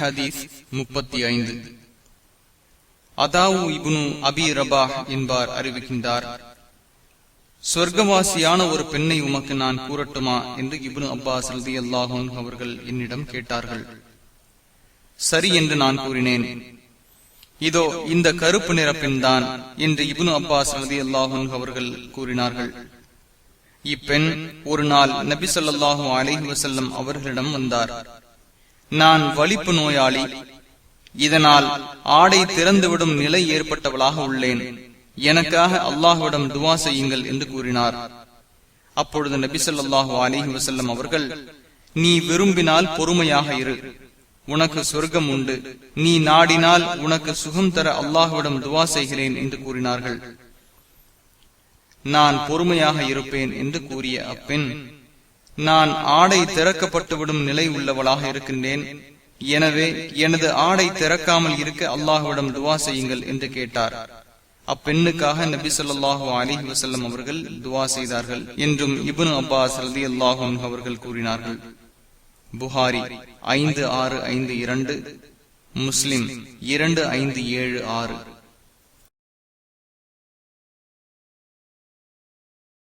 ஹதீஸ் முப்பத்தி ஐந்து. அதாவு இபுனு அபி ரபா என்பார் அறிவிக்கின்றார் சொர்க்கவாசியான ஒரு பெண்ணை உமக்கு நான் கூறட்டுமா? என்று இபுனு அப்பாஸ் ரதி அல்லாஹூன் அவர்கள் என்னிடம் கேட்டார்கள். சரி என்று நான் கூறினேன். இதோ இந்த கருப்பு நிற பெண்தான் என்று இபுனு அப்பாஸ் ரதி அல்லாஹூன் அவர்கள் கூறினார்கள். இப்பெண் ஒரு நாள் நபி சொல்லாஹு அலிஹி வசல்லம் அவர்களிடம் வந்தார். நான் வலிப்பு நோயாளி. இதனால் ஆடை திறந்துவிடும் நிலை ஏற்பட்டவளாக உள்ளேன். எனக்காக அல்லாஹுவிடம் துவா செய்யுங்கள் என்று கூறினார். அப்பொழுது நபி சொல்லாஹு அலிஹி வசல்லம் அவர்கள் நீ விரும்பினால் பொறுமையாக இரு. உனக்கு சொர்க்கம் உண்டு. நீ நாடினால் உனக்கு சுகம் தர அல்லாஹுவிடம் துவா செய்கிறேன் என்று கூறினார்கள். நான் பொறுமையாக இருப்பேன் என்று கூறிய அப்பெண் நான் ஆடை திறக்கப்பட்டுவிடும் நிலை உள்ளவளாக இருக்கின்றேன். எனவே எனது ஆடை திறக்காமல் இருக்க அல்லாஹுவிடம் துவா செய்யுங்கள் என்று கேட்டார். அப்பெண்ணுக்காக நபி சொல்லாஹு அலிஹி வசல்லம் அவர்கள் துவா செய்தார்கள் என்றும் இபுன் அப்பாஸ் ரதி அல்லாஹும் அவர்கள் கூறினார்கள். புகாரி ஐந்து ஆறு ஐந்து இரண்டு முஸ்லிம் இரண்டு ஐந்து ஏழு ஆறு.